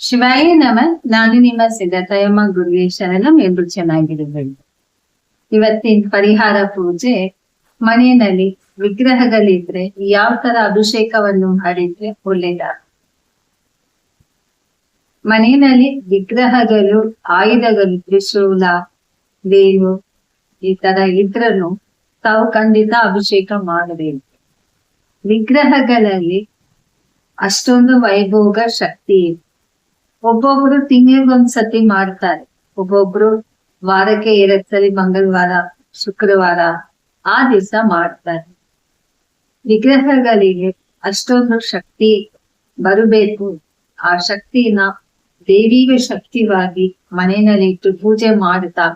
ಶಿವಾಯ ನಮ ನಾನು ನಿಮ್ಮ ಸಿದ್ಧತಯಮ್ಮ ಗುರುಗೆ ಶರಣಂ ಚೆನ್ನಾಗಿರಬೇಕು ಇವತ್ತಿನ ಪರಿಹಾರ ಪೂಜೆ ಮನೆಯಲ್ಲಿ ವಿಗ್ರಹಗಳಿದ್ರೆ ಯಾವ ತರ ಅಭಿಷೇಕವನ್ನು ಮಾಡಿದ್ರೆ ಒಳ್ಳೇದಾಗ ಮನೆಯಲ್ಲಿ ವಿಗ್ರಹಗಳು, ಆಯುಧಗಳು, ತ್ರಿಶೂಲ ದೇವು ಈ ತರ ಇದ್ರೂ ತಾವು ಖಂಡಿತ ಅಭಿಷೇಕ ಮಾಡಬೇಕು. ವಿಗ್ರಹಗಳಲ್ಲಿ ಅಷ್ಟೊಂದು ವೈಭೋಗ ಶಕ್ತಿ ಇದೆ ಒಬ್ಬೊಬ್ರು ತಿಂಗಳಿಗೊಂದ್ಸತಿ ಮಾಡ್ತಾರೆ ಒಬ್ಬೊಬ್ರು ವಾರಕ್ಕೆ ಎರಡ್ ಸರಿ ಮಂಗಳವಾರ, ಶುಕ್ರವಾರ ಆ ದಿವಸ ಮಾಡ್ತಾರೆ ವಿಗ್ರಹಗಳಿಗೆ ಅಷ್ಟೊಂದು ಶಕ್ತಿ ಬರಬೇಕು. ಆ ಶಕ್ತಿನ ದೇವಿಗೆ ಶಕ್ತಿವಾಗಿ ಮನೆಯಲ್ಲಿ ಇಟ್ಟು ಪೂಜೆ ಮಾಡ್ತಾ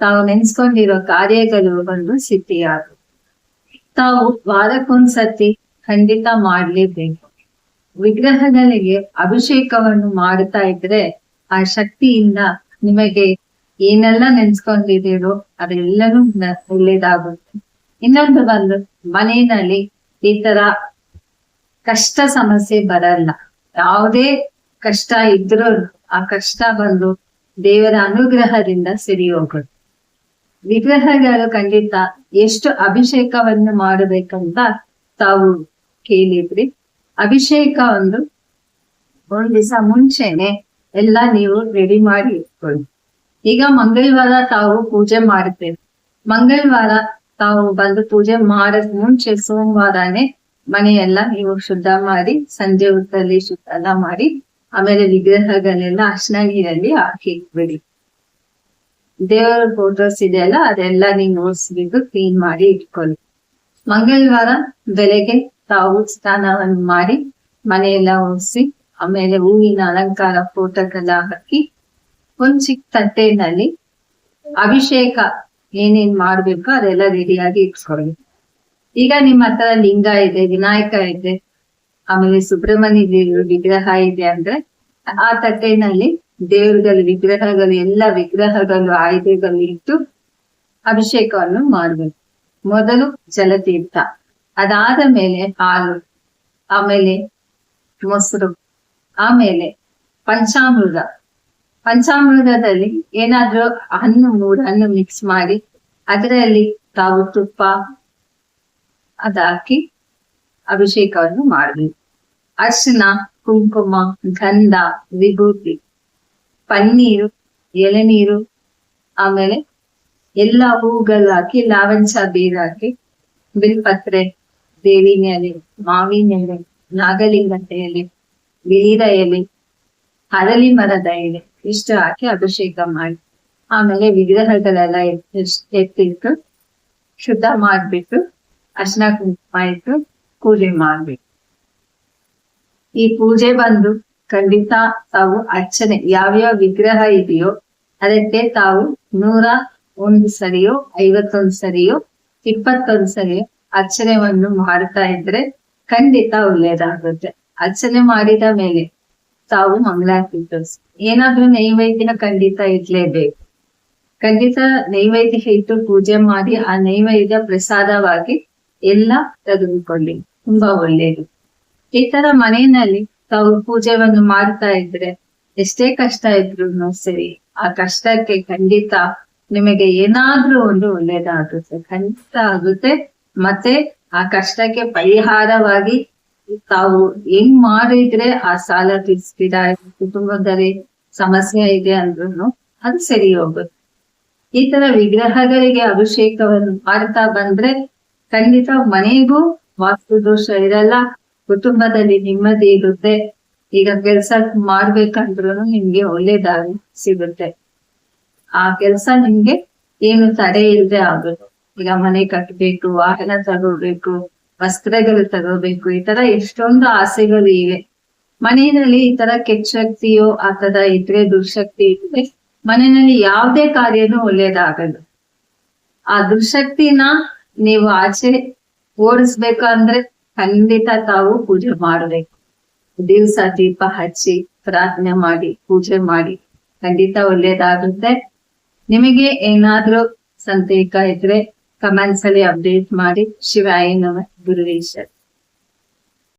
ತಾವು ನೆನ್ಸ್ಕೊಂಡಿರೋ ಕಾರ್ಯಗಳು ಒಂದು ಸಿದ್ಧಿಯಾಗ. ತಾವು ವಾರಕ್ಕೊಂದ್ಸತಿ ಖಂಡಿತ ಮಾಡ್ಲೇಬೇಕು. ವಿಗ್ರಹಗಳಿಗೆ ಅಭಿಷೇಕವನ್ನು ಮಾಡ್ತಾ ಇದ್ರೆ ಆ ಶಕ್ತಿಯಿಂದ ನಿಮಗೆ ಏನೆಲ್ಲ ನೆನ್ಸ್ಕೊಂಡಿದ್ದೀರೋ ಅದೆಲ್ಲರೂ ಒಳ್ಳೇದಾಗುತ್ತೆ. ಇನ್ನೊಂದು ಬಂದು ಮನೆಯಲ್ಲಿ ಈ ತರ ಕಷ್ಟ ಸಮಸ್ಯೆ ಬರಲ್ಲ. ಯಾವುದೇ ಕಷ್ಟ ಇದ್ರೂ ಆ ಕಷ್ಟ ಬಂದು ದೇವರ ಅನುಗ್ರಹದಿಂದ ಸಿರಿ ಹೋಗುತ್ತೆ ವಿಗ್ರಹಗಳು ಖಂಡಿತ ಎಷ್ಟು ಅಭಿಷೇಕವನ್ನು ಮಾಡಬೇಕಂತ ತಾವು ಕೇಳಿದ್ರಿ. ಅಭಿಷೇಕ ಒಂದು. ಒಂದ್ ದಿವಸ ಮುಂಚೆನೆ ಎಲ್ಲ ನೀವು ರೆಡಿ ಮಾಡಿ ಇಟ್ಕೊಳ್ಳಿ. ಈಗ ಮಂಗಳವಾರ ತಾವು ಪೂಜೆ ಮಾಡುತ್ತೇವೆ. ಮಂಗಳವಾರ ತಾವು ಬಂದು ಪೂಜೆ ಮಾಡಕ್ ಮುಂಚೆ ಸೋಮವಾರನೇ ಮನೆಯೆಲ್ಲ ನೀವು ಶುದ್ಧ ಮಾಡಿ, ಸಂಜೆ ಹೊತ್ತಲ್ಲಿ ಶುದ್ಧ ಮಾಡಿ, ಆಮೇಲೆ ವಿಗ್ರಹಗಳೆಲ್ಲ ಅರ್ಶನ ನೀರಲ್ಲಿ ಹಾಕಿ ಇಟ್ಬಿಡಿ. ದೇವರ ಫೋಟೋಸ್ ಇದೆಯಲ್ಲ, ಅದೆಲ್ಲ ನೀವು ಓಡಿಸ್ಬಿಟ್ಟು ಕ್ಲೀನ್ ಮಾಡಿ ಇಟ್ಕೊಳ್ಳಿ. ಮಂಗಳವಾರ ಬೆಳಗ್ಗೆ ತಾವು ಸ್ನಾನವನ್ನು ಮಾಡಿ ಮನೆಯೆಲ್ಲ ಒರೆಸಿ, ಆಮೇಲೆ ಹೂವಿನ ಅಲಂಕಾರ ಫೋಟೋಗೆಲ್ಲ ಹಾಕಿ ಒಂದ್ ಚಿಕ್ಕ ತಟ್ಟೆನಲ್ಲಿ ಅಭಿಷೇಕ ಏನೇನ್ ಮಾಡ್ಬೇಕು ಅದೆಲ್ಲ ರೆಡಿಯಾಗಿ ಇಟ್ಕೊಳ್ಳಿ. ಈಗ ನಿಮ್ಮ ಹತ್ರ ಲಿಂಗ ಇದೆ, ವಿನಾಯಕ ಇದೆ, ಆಮೇಲೆ ಸುಬ್ರಹ್ಮಣ್ಯ ದೇವರ ವಿಗ್ರಹ ಇದೆ ಅಂದ್ರೆ ಆ ತಟ್ಟೆನಲ್ಲಿ ದೇವರುಗಳ, ವಿಗ್ರಹಗಳು, ಎಲ್ಲ ವಿಗ್ರಹಗಳು, ಆಯುಧಗಳು ಇಟ್ಟು ಅಭಿಷೇಕವನ್ನು ಮಾಡ್ಬೇಕು. ಮೊದಲು ಜಲತೀರ್ಥ. ಅದಾದ ಮೇಲೆ ಹಾಲು ಆಮೇಲೆ ಮೊಸರು, ಆಮೇಲೆ ಪಂಚಾಮೃತ ಪಂಚಾಮೃತದಲ್ಲಿ ಏನಾದ್ರೂ ಹಣ್ಣು ಮೂರು ಹಣ್ಣು ಮಿಕ್ಸ್ ಮಾಡಿ ಅದರಲ್ಲಿ ತಾವು ತುಪ್ಪ ಅದಾಕಿ ಅಭಿಷೇಕವನ್ನು ಮಾಡಬೇಕು. ಅರ್ಶಿನ, ಕುಂಕುಮ, ಗಂಧ, ವಿಭೂತಿ, ಪನ್ನೀರು, ಎಳೆನೀರು, ಆಮೇಲೆ ಎಲ್ಲ ಹೂಗಳು ಹಾಕಿ, ಲಾವಂಚ ಬೀರ್ ಬಿಲ್ಪತ್ರೆ ಬೇವಿನ ಎಲೆ ಮಾವಿನ ಎಲೆ ನಾಗಲಿಂಗದ ಎಲೆ ಬಿಳಿದ ಎಲೆ ಹರಳಿ ಮರದ ಎಲೆ ಇಷ್ಟು ಹಾಕಿ ಅಭಿಷೇಕ ಮಾಡಿ. ಆಮೇಲೆ ವಿಗ್ರಹಗಳೆಲ್ಲ ಎತ್- ಎತ್ತಿಟ್ಟು ಶುದ್ಧ ಮಾಡ್ಬಿಟ್ಟು ಅರ್ಶನ ಕುಂಕುಮ ಇಟ್ಟು ಪೂಜೆ ಮಾಡ್ಬೇಕು. ಈ ಪೂಜೆ ಬಂದು ಖಂಡಿತ ತಾವು ಅರ್ಚನೆ, ಯಾವ್ಯಾವ ವಿಗ್ರಹ ಇದೆಯೋ ಅದಕ್ಕೆ ತಾವು ನೂರ ಒಂದು ಸರಿಯೋ ಐವತ್ತೊಂದು ಸರಿಯೋ ಇಪ್ಪತ್ತೊಂದು ಸರಿಯೋ ಅರ್ಚನೆಯನ್ನು ಮಾಡ್ತಾ ಇದ್ರೆ ಖಂಡಿತ ಒಳ್ಳೇದಾಗುತ್ತೆ ಅರ್ಚನೆ ಮಾಡಿದ ಮೇಲೆ ತಾವು ಮಂಗಳಾರತಿ ಏನಾದ್ರೂ ನೈವೇದ್ಯ ಖಂಡಿತ ಇರ್ಲೇಬೇಕು ಖಂಡಿತ ನೈವೇದ್ಯ ಇಟ್ಟು ಪೂಜೆ ಮಾಡಿ ಆ ನೈವೇದ್ಯ ಪ್ರಸಾದವಾಗಿ ಎಲ್ಲ ತೆಗೆದುಕೊಳ್ಳಿ. ತುಂಬಾ ಒಳ್ಳೇದು ಈ ತರ ಮನೆಯಲ್ಲಿ ತಾವು ಪೂಜೆವನ್ನು ಮಾಡ್ತಾ ಇದ್ರೆ ಎಷ್ಟೇ ಕಷ್ಟ ಇದ್ರು ಸರಿ, ಆ ಕಷ್ಟಕ್ಕೆ ಖಂಡಿತ ನಿಮಗೆ ಏನಾದ್ರೂ ಒಂದು ಒಳ್ಳೇದಾಗುತ್ತೆ ಖಂಡಿತ ಆಗುತ್ತೆ. ಮತ್ತೆ ಆ ಕಷ್ಟಕ್ಕೆ ಪರಿಹಾರವಾಗಿ ತಾವು ಹೆಂಗ್ ಮಾಡಿದ್ರೆ ಆ ಸಾಲ ತೀರಿಸ್ತೀರಾ? ಕುಟುಂಬದಲ್ಲಿ ಸಮಸ್ಯೆ ಇದೆ ಅಂದ್ರೂ ಅದು ಸರಿ ಹೋಗುತ್ತೆ. ಈ ತರ ವಿಗ್ರಹಗಳಿಗೆ ಅಭಿಷೇಕವನ್ನು ಮಾಡ್ತಾ ಬಂದ್ರೆ ಖಂಡಿತ ಮನೆಗೂ ವಾಸ್ತು ದೋಷ ಇರಲ್ಲ, ಕುಟುಂಬದಲ್ಲಿ ನೆಮ್ಮದಿ ಇರುತ್ತೆ. ಈಗ ಕೆಲ್ಸ ಮಾಡ್ಬೇಕಂದ್ರೂ ನಿಮ್ಗೆ ಒಳ್ಳೇದಾಗಿ ಸಿಗುತ್ತೆ. ಆ ಕೆಲ್ಸ ನಿಮ್ಗೆ ಏನು ತಡೆ ಇಲ್ಲದೆ ಆಗುತ್ತೆ. ಈಗ ಮನೆ ಕಟ್ಟಬೇಕು ವಾಹನ ತಗೋಬೇಕು, ವಸ್ತ್ರಗಳು ತಗೋಬೇಕು, ಈ ತರ ಎಷ್ಟೊಂದು ಆಸೆಗಳು ಇವೆ. ಮನೆಯಲ್ಲಿ ಈ ತರ ಶಕ್ತಿಯೋ, ಆ ತರ ಇದ್ರೆ ದುರ್ಶಕ್ತಿ ಇದ್ರೆ ಮನೆಯಲ್ಲಿ ಯಾವುದೇ ಕಾರ್ಯನೂ ಒಳ್ಳೇದಾಗದು ಆ ದುರ್ಶಕ್ತಿನ ನೀವು ಆಚೆ ಓಡಿಸ್ಬೇಕಂದ್ರೆ ಖಂಡಿತ ತಾವು ಪೂಜೆ ಮಾಡಬೇಕು. ದಿವಸ ದೀಪ ಹಚ್ಚಿ ಪ್ರಾರ್ಥನೆ ಮಾಡಿ, ಪೂಜೆ ಮಾಡಿ, ಖಂಡಿತ ಒಳ್ಳೇದಾಗುತ್ತೆ. ನಿಮಗೆ ಏನಾದ್ರೂ ಸಂದೇಹ ಇದ್ರೆ ಕಮೆಂಟ್ಸ್ ಅಲ್ಲಿ ಅಪ್ಡೇಟ್ ಮಾಡಿ ಶಿವಾಯ ನಮ ಗುರುವೇಶ್ವರ್